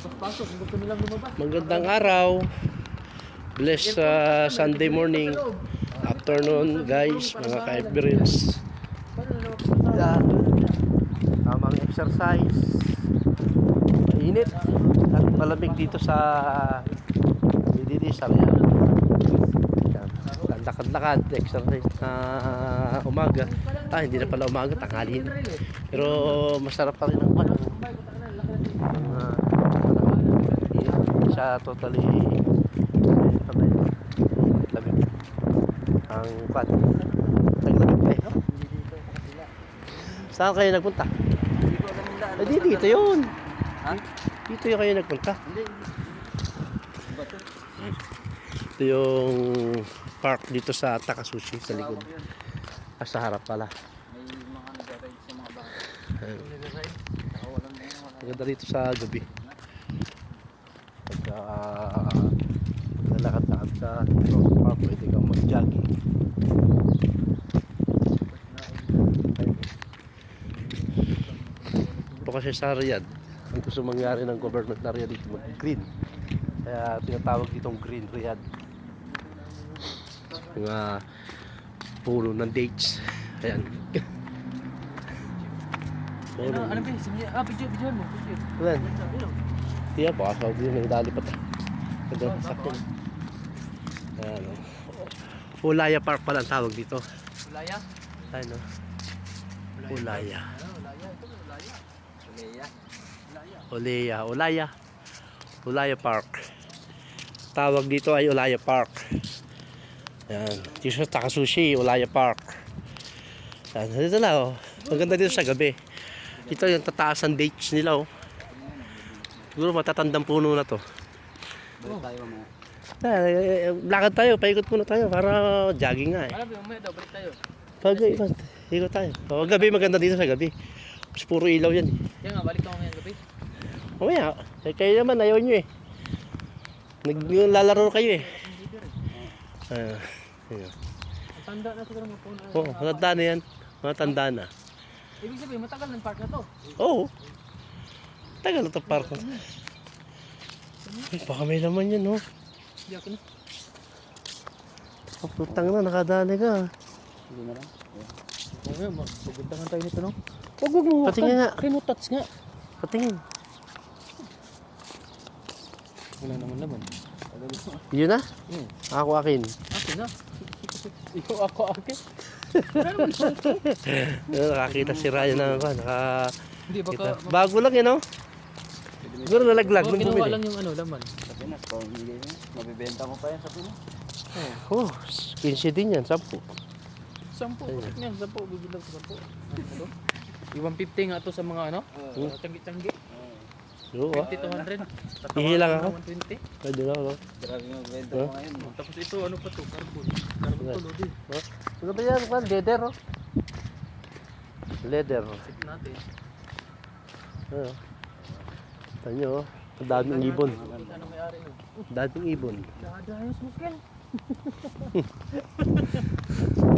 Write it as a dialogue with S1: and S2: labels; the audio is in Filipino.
S1: Pasok, gusto nilang lumabas.
S2: Magandang araw. Blessed uh, Sunday morning. Afternoon, guys, mga? Yan. Tamang exercise. Mainit. At malamig dito sa Mididi, Sarian. Yan. Lakad-lakad, exercise na umaga. Ah, hindi na pala umaga, tanghali. Pero masarap pa rin ang ano. Uh, hindi siya totally lamig. Ang kwan. Naglamig pa eh. Saan kayo nagpunta?
S1: Hindi ko alam nila.
S2: Eh, di, dito yun.
S1: Ha?
S2: Dito yung kayo nagpunta. Ito yung park dito sa Takasushi sa likod. Ah, sa harap pala.
S1: May mga nag-ride sa mga na
S2: dito sa sa park, pwede kang mag-jogging. Ito kasi sa Riyadh, ang gusto mangyari ng government na Riyadh dito mag-green. Kaya tinatawag ditong Green Riyadh. Mga puno ng dates. Ayan.
S1: Ano, ano ba? Ah, video, video mo.
S2: Ayan.
S1: Ano?
S2: Tiya, baka sa yung may dali pa tayo. Ito, sakto. Ayan. o. Ulaya Park pala ang tawag dito.
S1: Ulaya?
S2: Ano? Ulaya.
S1: Ano, Ulaya? Ulaya. Ulaya. Ulaya.
S2: Ulaya. Ulaya. Ulaya Park. Tawag dito ay Ulaya Park. Ayan. Dito sa Takasushi, Ulaya Park. Ayan. Dito lang oh. Maganda dito sa gabi. Ito yung tataasan dates nila oh. Siguro matatandang puno na to.
S1: Balik tayo mamaya.
S2: Ah, eh, eh, lakad tayo, paikot muna tayo para jogging nga eh.
S1: Alam mo, daw, balik tayo.
S2: Pag ikot, ikot tayo. O, gabi maganda dito sa gabi. Mas puro ilaw yan eh.
S1: Yan nga, balik ka mamaya gabi.
S2: Mamaya, eh, kayo naman, ayaw nyo eh. Naglalaro kayo eh. Ah, ayun.
S1: Ang tanda na siguro mga puno.
S2: Oo, matanda na yan. Matanda na.
S1: Ibig sabihin, matagal ng park na to.
S2: Oo. Tagal ito park. Ay, baka may laman yan, no?
S1: Hindi ako na.
S2: Oh, putang na, nakadali ka.
S1: Hindi na lang. Oo nga, magpupuntahan tayo nito, no?
S2: Huwag, huwag mo. Patingin nga.
S1: Touch nga.
S2: Patingin.
S1: Wala naman naman.
S2: Yun na?
S1: Hmm.
S2: Ako akin.
S1: Akin na. Ikaw ako akin.
S2: Nakakita si Ryan na ako. Naka...
S1: Hindi, baka...
S2: Bago lang yun, no? Siguro nalaglag
S1: Oh,
S2: nung
S1: kinuha
S2: bumili.
S1: lang yung ano, laman.
S3: Sa Pinas, kung hindi mo, mabibenta mo pa yan sa Pinas.
S2: Oh, 15 din yan, 10.
S1: Sampo, bakit nga? Sampo, bibilang ko sampo. Ano? Yung 150 nga to sa mga ano? Uh, Tanggi-tanggi.
S2: Oo, ah.
S1: 50 to 100.
S2: Hihi lang ako.
S1: 120.
S2: Pwede na, no?
S3: Grabe magbenta
S2: Huh?
S3: mo ngayon.
S1: Oh, Tapos ito, ano pa to? Carbon. Carbon to, Lodi.
S2: Ano ba yan? Man, leather, oh. Leather.
S1: Sip natin.
S2: Ah. Tanyo, oh. Ang daming ibon.
S1: Kita.
S2: Daming ibon.
S1: Dadayos mo, Ken.